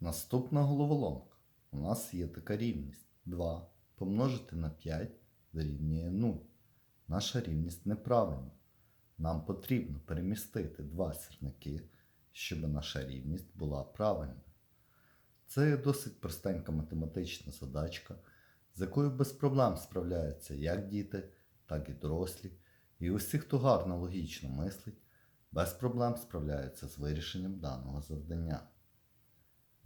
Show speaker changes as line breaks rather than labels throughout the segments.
Наступна головоломка. У нас є така рівність. 2 помножити на 5 дорівнює 0. Наша рівність неправильна. Нам потрібно перемістити два сірники, щоб наша рівність була правильна. Це досить простенька математична задачка, з якою без проблем справляються як діти, так і дорослі. І усі, хто гарно логічно мислить, без проблем справляються з вирішенням даного завдання.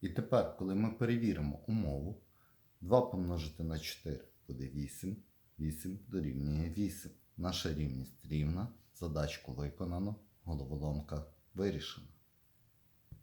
І тепер, коли ми перевіримо умову, 2 помножити на 4 буде 8, 8 дорівнює 8. Наша рівність рівна, задачку виконано, головоломка вирішена.